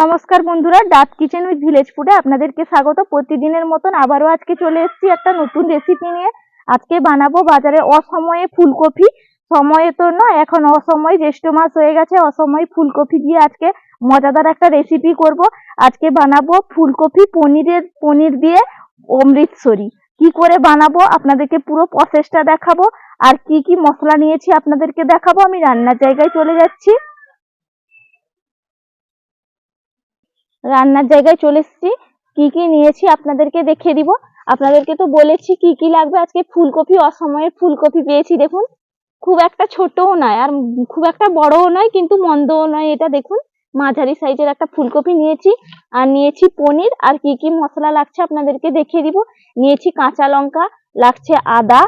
নমস্কার বন্ধুরা ডাক কিচেন উইথ ভিলেজ ফুডে আপনাদেরকে স্বাগত। প্রতিদিনের মতন আবারও আজকে চলে এসেছি একটা নতুন রেসিপি নিয়ে। আজকে বানাবো বাজারে অসময়ে ফুলকপি। সময়ে তো নয়, এখন অসময়, জ্যৈষ্ঠ মাস হয়ে গেছে, অসময়ে ফুলকপি দিয়ে আজকে মজাদার একটা রেসিপি করব। আজকে বানাবো ফুলকপি পনিরের, পনির দিয়ে অমৃতসরি কি করে বানাবো আপনাদেরকে পুরো প্রসেসটা দেখাবো। আর কি কি মশলা নিয়েছি আপনাদেরকে দেখাবো, আমি রান্নার জায়গায় চলে যাচ্ছি। রান্নার জায়গায় চলে এসেছি। কি কি নিয়েছি আপনাদেরকে দেখিয়ে দিব। আপনাদেরকে তো বলেছি কি কি লাগবে। আজকে ফুলকপি অসময়ে ফুলকপি পেয়েছি, দেখুন। খুব একটা ছোটও নয় আর খুব একটা বড়ও নয়, কিন্তু মন্দও নয় এটা, দেখুন। মাঝারি সাইজের একটা ফুলকপি নিয়েছি। আর নিয়েছি পনির। আর কি কি মশলা লাগছে আপনাদেরকে দেখিয়ে দিব। নিয়েছি কাঁচা লঙ্কা, লাগছে আদা।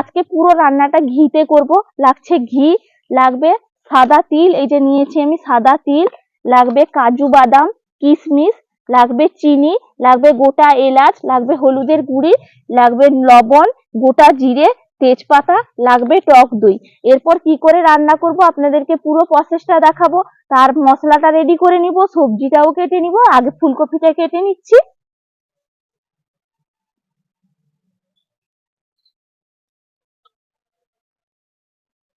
আজকে পুরো রান্নাটা ঘিতে করব। লাগছে ঘি, লাগবে সাদা তিল। এই যে নিয়েছি আমি সাদা তিল। লাগবে কাজু বাদাম। কিশমিশ লাগবে চিনি, লাগবে গোটা এলাচ, লাগবে হলুদের গুঁড়ি, লাগবে লবণ, গোটা জিরে, তেজপাতা, লাগবে টক দই। এরপর কি করে রান্না করব আপনাদেরকে পুরো প্রসেসটা দেখাবো। তার মশলাটা রেডি করে নিব, সবজিটাও কেটে নিব, আগে ফুলকপিটা কেটে নিচ্ছি।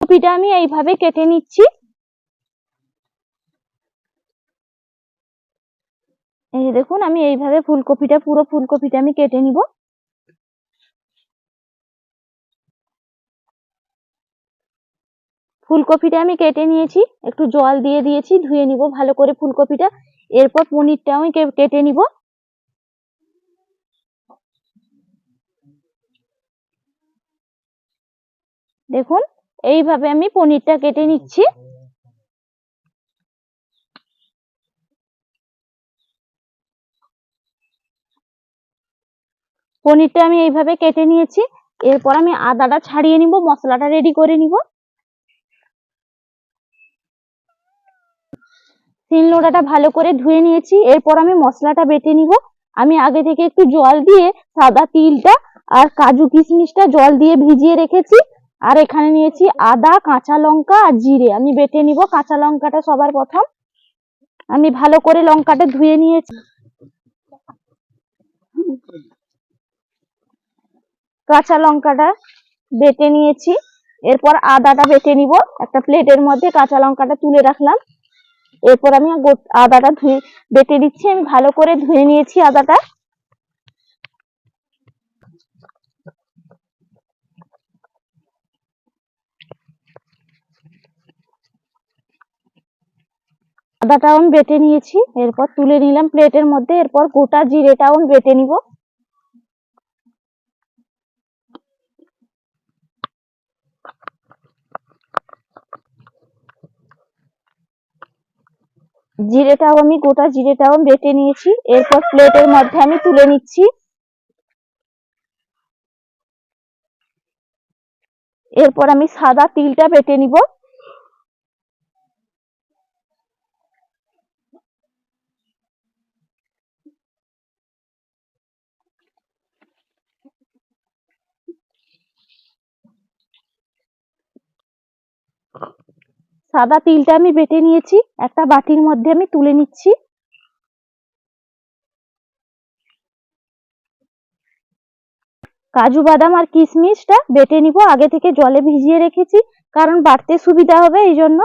কপিটা আমি এইভাবে কেটে নিচ্ছি। এই দেখুন, আমি এইভাবে ফুলকপিটা, পুরো ফুলকপিটা আমি কেটে নিব। ফুলকপিটা আমি কেটে নিয়েছি, একটু জল দিয়ে দিয়েছি, ধুয়ে নিব ভালো করে ফুলকপিটা। এরপর পনিরটাও আমি কেটে নিব। দেখুন, এইভাবে আমি পনিরটা কেটে নিচ্ছি। পনিরটা আমি এইভাবে কেটে নিয়েছি। এরপর আমি আদাটা ছাড়িয়ে নিব, মশলাটা রেডি করে নিব। শিলনোড়াটা ভালো করে ধুয়ে নিয়েছি। এরপর আমি মশলাটা বেটে নিব। আমি আগে থেকে একটু জল দিয়ে সাদা তিলটা আর কাজু কিশমিশটা জল দিয়ে ভিজিয়ে রেখেছি। আর এখানে নিয়েছি আদা, কাঁচা লঙ্কা আর জিরে। আমি বেটে নিব, কাঁচা লঙ্কাটা সবার প্রথম। আমি ভালো করে লঙ্কাটা ধুয়ে নিয়েছি। কাঁচা লঙ্কাটা বেটে নিয়েছি। এরপর আদাটা বেটে নিব। একটা প্লেটের মধ্যে কাঁচা লঙ্কাটা তুলে রাখলাম। এরপর আমি আদাটা ধুয়ে বেটে দিচ্ছি আমি ভালো করে ধুয়ে নিয়েছি আদাটা। আদাটাও আমি বেটে নিয়েছি। এরপর তুলে নিলাম প্লেটের মধ্যে। এরপর গোটা জিরেটাও আমি বেটে নিব। জিরেটাও আমি, গোটা জিরেটাও বেটে নিয়েছি। এরপর প্লেটের মধ্যে আমি তুলে নিচ্ছি। এরপর আমি সাদা তিলটা বেটে নিব। সাদা তিলটা আমি বেটে নিয়েছি, একটা বাটির মধ্যে আমি তুলে নিচ্ছি। কাজু বাদাম আর কিশমিশটা বেটে নিব, আগে থেকে জলে ভিজিয়ে রেখেছি, কারণ বাটতে সুবিধা হবে এই জন্য।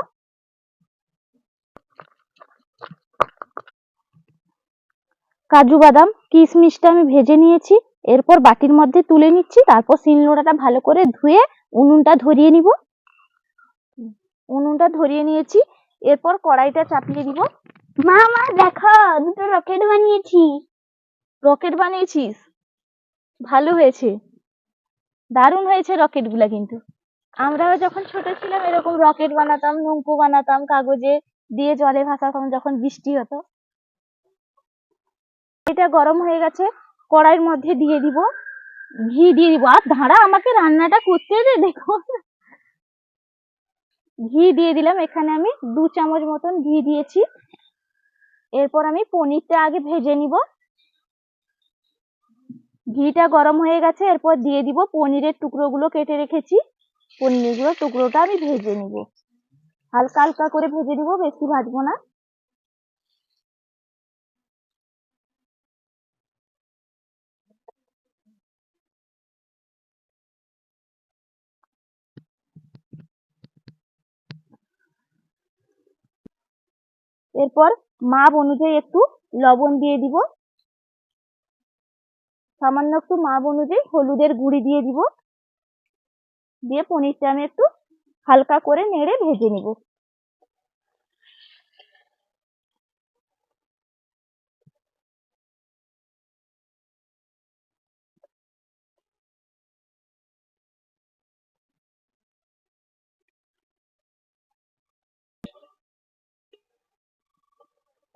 কাজু বাদাম, কিশমিশটা আমি ভেজে নিয়েছি, এরপর বাটির মধ্যে তুলে নিচ্ছি, তারপর শিলনোড়াটা ভালো করে ধুয়ে উনুনটা ধরিয়ে নিব। উনুনটা ধরিয়ে নিয়েছি। এরপর কড়াইটা চাপিয়ে দিব। মা মা, দেখো, দুটো রকেট বানিয়েছি। রকেট বানিয়েছিস? ভালো হয়েছে। দারুণ হয়েছে রকেটগুলা কিন্তু। আমরাও যখন ছোট ছিলাম এরকম রকেট বানাতাম, নৌকো বানাতাম, কাগজে দিয়ে জলে ভাসাতাম যখন বৃষ্টি হতো। এটা গরম হয়ে গেছে। কড়াইয়ের মধ্যে দিয়ে দিব। ঘি দিয়ে দিব। আর ধাঁড়া আমাকে রান্নাটা করতে দে, দেখো। ঘি দিয়ে দিলাম। এখানে আমি দু চামচ মতন ঘি দিয়েছি। এরপর আমি পনিরটা আগে ভেজে নিব। ঘিটা গরম হয়ে গেছে। এরপর দিয়ে দিব পনিরের টুকরোগুলো কেটে রেখেছি। পনিরগুলো টুকরোটা আমি ভেজে নিব। হালকা হালকা করে ভেজে নিব, বেশি ভাজবো না। এরপর মাপ অনুযায়ী একটু লবণ দিয়ে দিব। সামান্য একটু মাপ অনুযায়ী হলুদের গুঁড়ি দিয়ে দিব। দিয়ে পনিরটা আমি একটু হালকা করে নেড়ে ভেজে নিব।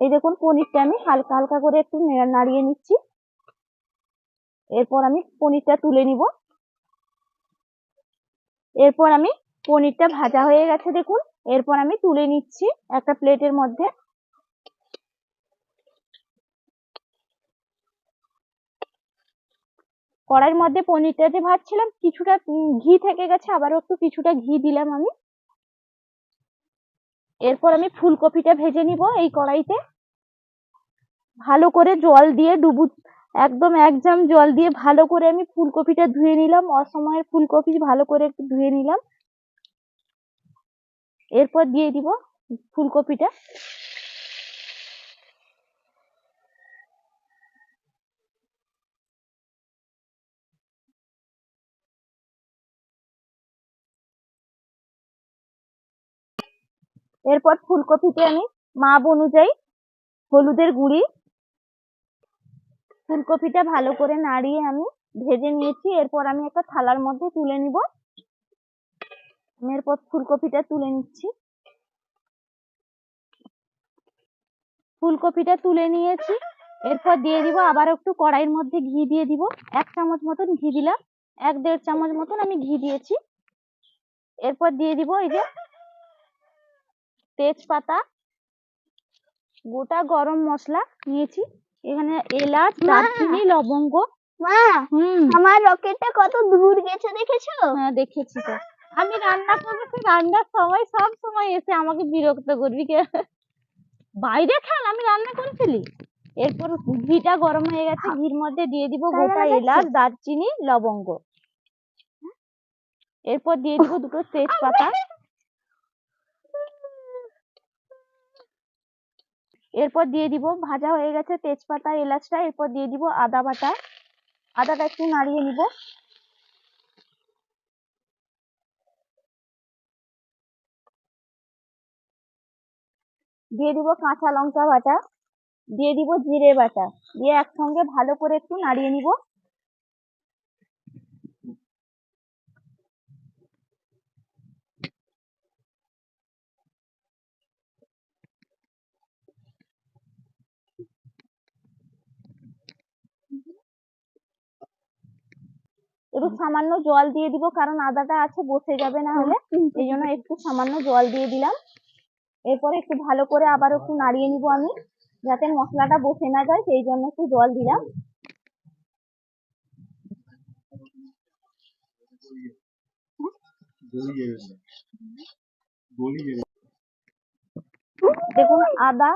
এই দেখুন পনিরটা আমি হালকা হালকা করে একটু নাড়িয়ে নিচ্ছি। এরপর আমি পনিরটা তুলে নিব। এরপর আমি পনিরটা ভাজা হয়ে গেছে দেখুন। এরপর আমি তুলে নিচ্ছি একটা প্লেটের মধ্যে। কড়াইয়ের মধ্যে পনিরটা যে ভাজছিলাম কিছুটা ঘি থেকে গেছে, আবারও একটু কিছুটা ঘি দিলাম আমি। এরপর আমি ফুলকপিটা ভেজে নিব এই কড়াইতে। ভালো করে জল দিয়ে ডুবু, একদম এক জাম জল দিয়ে ভালো করে আমি ফুলকপিটা ধুয়ে নিলাম, অসময়ের ফুলকপি ভালো করে একটু ধুয়ে নিলাম। এরপর দিয়ে দিব ফুলকপিটা। এরপর ফুলকপিতে আমি মাপ অনুযায়ী হলুদের গুঁড়ি। ফুলকপিটা ভালো করে নাড়িয়ে আমি ভেজে নিয়েছি। এরপর আমি একটা থালার মধ্যে তুলে নিব। এরপর ফুলকপিটা তুলে নিচ্ছি। ফুলকপিটা তুলে নিয়েছি। এরপর দিয়ে দিব আবার একটু কড়াইয়ের মধ্যে ঘি দিয়ে দিব। এক চামচ মতন ঘি দিলাম। এক দেড় চামচ মতন আমি ঘি দিয়েছি। এরপর দিয়ে দিব এই যে তেজপাতা গোটা গরম মশলা নিয়েছি। এখানে এলাচ দারচিনি লবঙ্গ। মা! আমার রকেটটা কত দূর গেছে দেখেছ? হ্যাঁ দেখেছি তো। আমি রান্না করেছি রান্নার সময় সব সময় এসে আমাকে বিরক্ত করবি। কে? বাইরে খেল আমি রান্না করে ফেলি এরপর ঘিটা গরম হয়ে গেছে ঘির মধ্যে দিয়ে দিব গোটা এলাচ দারচিনি লবঙ্গ। এরপর দিয়ে দিব দুটো তেজপাতা। এরপর দিয়ে দিব, ভাজা হয়ে গেছে তেজপাতা, এলাচটা, এরপর দিয়ে দিব আদা বাটা। আদাটা একটু নাড়িয়ে নিব। দিয়ে দিব কাঁচা লঙ্কা বাটা, দিয়ে দিব জিরে বাটা। দিয়ে একসঙ্গে ভালো করে একটু নাড়িয়ে নিব। একটু সামান্য জল দিয়ে দিব কারণ আদাটা আছে বসে যাবে না হলে। এই জন্য একটু সামান্য জল দিয়ে দিলাম। এরপরে একটু ভালো করে আবার একটু নাড়িয়ে নিব আমি যাতে মশলাটা বসে না যায় সেই জন্য একটু জল দিলাম। দেখুন আদা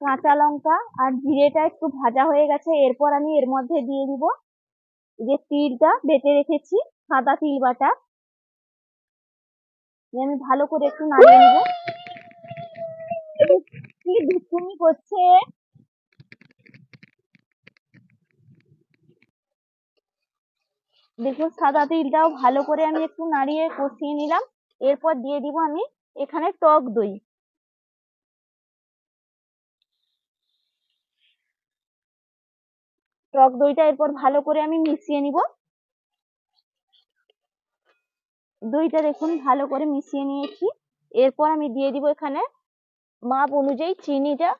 কাঁচা লঙ্কা আর জিরেটা একটু ভাজা হয়ে গেছে এরপর আমি এর মধ্যে দিয়ে দিব যে তিলটা বেটে রেখেছি, সাদা তিল বাটা আমি ভালো করে একটু নাড়িয়ে নিব। কি দুষ্টুমি করছে? দেখুন, সাদা তিলটাও ভালো করে আমি একটু নাড়িয়ে কষিয়ে নিলাম। এরপর দিয়ে দিব আমি এখানে টক দই। টক দইটা এরপর ভালো করে আমি মিশিয়ে নিব। দইটা দেখুন, ভালো করে মিশিয়ে নিয়েছি। এরপর আমি দিয়ে দিব এখানে মাপ অনুযায়ী চিনিটা।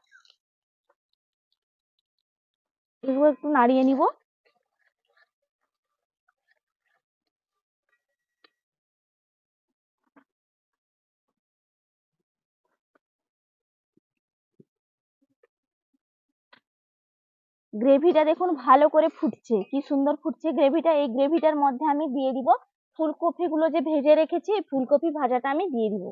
একটু নাড়িয়ে নিব। গ্রেভিটা দেখুন ভালো করে ফুটছে। কি সুন্দর ফুটছে গ্রেভিটা এই গ্রেভিটার মধ্যে আমি দিয়ে দিব ফুলকপি গুলো যে ভেজে রেখেছি ফুলকপি ভাজাটা আমি দিয়ে দিব।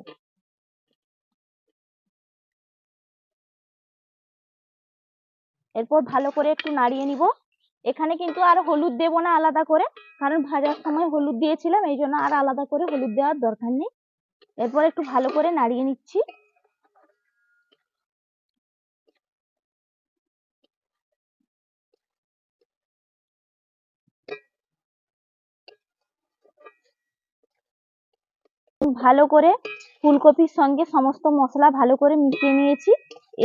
এরপর ভালো করে একটু নাড়িয়ে নিব। এখানে কিন্তু আর হলুদ দেব না আলাদা করে, কারণ ভাজার সময় হলুদ দিয়েছিলাম, এই জন্য আর আলাদা করে হলুদ দেওয়ার দরকার নেই। এরপর একটু ভালো করে নাড়িয়ে নিচ্ছি। ভালো করে ফুলকপির সঙ্গে সমস্ত মশলা ভালো করে মিশিয়ে নিয়েছি।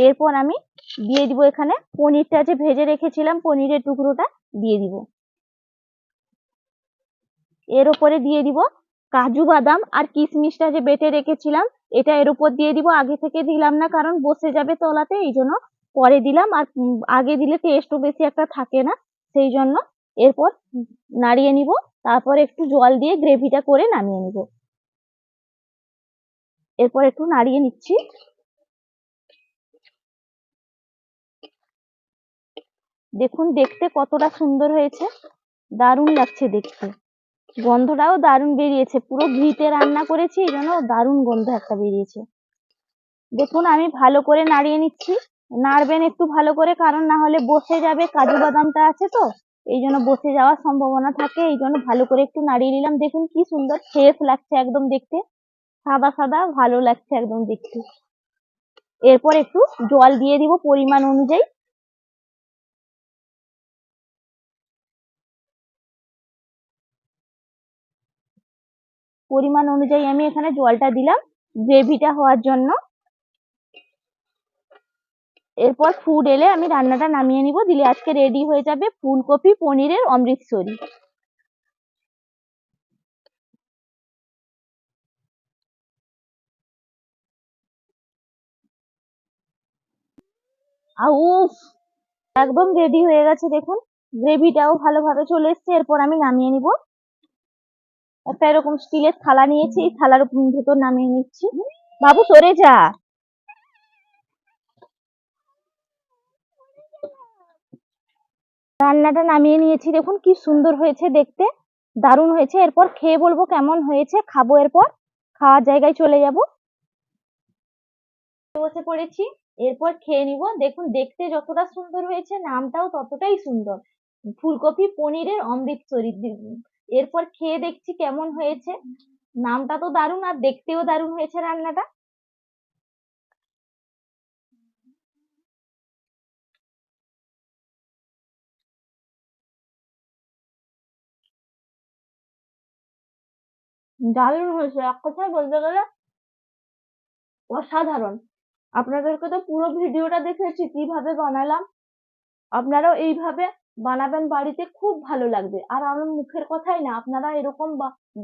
এরপর আমি দিয়ে দিব এখানে পনিরটা, যে ভেজে রেখেছিলাম পনিরের টুকরোটা দিয়ে দিব। এর উপরে দিয়ে দিব কাজু বাদাম আর কিশমিশটা যে বেটে রেখেছিলাম, এটা এর উপর দিয়ে দিব। আগে থেকে দিলাম না, কারণ বসে যাবে তলাতে, এই জন্য পরে দিলাম। আর আগে দিলে টেস্টও বেশি একটা থাকে না, সেই জন্য এরপর নাড়িয়ে নিব। তারপর একটু জল দিয়ে গ্রেভিটা করে নামিয়ে নিব। এরপর একটু নাড়িয়ে নিচ্ছি। দেখুন, দেখতে কতটা সুন্দর হয়েছে। দারুণ লাগছে দেখতে। গন্ধটাও দারুণ বেরিয়েছে। পুরো ঘিতে রান্না করেছি, এই জন্য দারুণ গন্ধ একটা বেরিয়েছে। দেখুন, আমি ভালো করে নাড়িয়ে নিচ্ছি। নাড়বেন একটু ভালো করে, কারণ না হলে বসে যাবে, কাজু বাদামটা আছে তো, এই জন্য বসে যাওয়ার সম্ভাবনা থাকে, এই জন্য ভালো করে একটু নাড়িয়ে নিলাম। দেখুন, কি সুন্দর ফ্রেশ লাগছে একদম দেখতে। সাদা সাদা, ভালো লাগছে একদম দেখতে। এরপর একটু জল দিয়ে দিব পরিমাণ অনুযায়ী। পরিমাণ অনুযায়ী আমি এখানে জলটা দিলাম গ্রেভিটা হওয়ার জন্য। এরপর ফুড এলে আমি রান্নাটা নামিয়ে নিব। দিলে আজকে রেডি হয়ে যাবে ফুলকপি, পনিরের অমৃতসরি। উফ। একদম রেডি হয়ে গেছে, দেখুন। গ্রেভিটাও ভালোভাবে চলে এসেছে, এরপর আমি নামিয়ে নিব। একটা এরকম স্টিলের থালা নিয়েছি, এই থালার ভেতর নামিয়ে নিচ্ছি। বাবু, সরে যা। রান্নাটা নামিয়ে নিয়েছি, দেখুন কি সুন্দর হয়েছে দেখতে। দারুণ হয়েছে, এরপর খেয়ে বলব কেমন হয়েছে, খাব এরপর। খাওয়ার জায়গায় চলে যাব। বসে পড়েছি। এরপর খেয়ে নিব। দেখুন, দেখতে যতটা সুন্দর হয়েছে, নামটাও ততটাই সুন্দর। ফুলকপি পনিরের অমৃতসরি এরপর খেয়ে দেখছি কেমন হয়েছে। নামটা তো দারুণ, আর দেখতেও দারুণ হয়েছে রান্নাটা। দারুণ হয়েছে, এক কথায় বলতে গেলে অসাধারণ। আপনাদেরকে তো পুরো ভিডিওটা দেখেছি কীভাবে বানালাম। আপনারাও এইভাবে বানাবেন, বাড়িতে খুব ভালো লাগবে। আর আমার মুখের কথাই না, আপনারা এরকম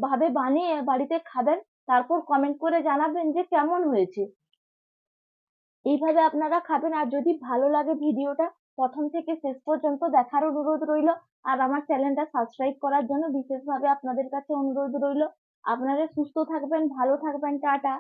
ভাবে বানিয়ে বাড়িতে খাবেন, তারপর কমেন্ট করে জানাবেন যে কেমন হয়েছে। এইভাবে আপনারা খাবেন, আর যদি ভালো লাগে ভিডিওটা, প্রথম থেকে শেষ পর্যন্ত দেখার অনুরোধ রইল। আর আমার চ্যানেলটা সাবস্ক্রাইব করার জন্য বিশেষভাবে আপনাদের কাছে অনুরোধ রইল। আপনারা সুস্থ থাকবেন, ভালো থাকবেন, টাটা।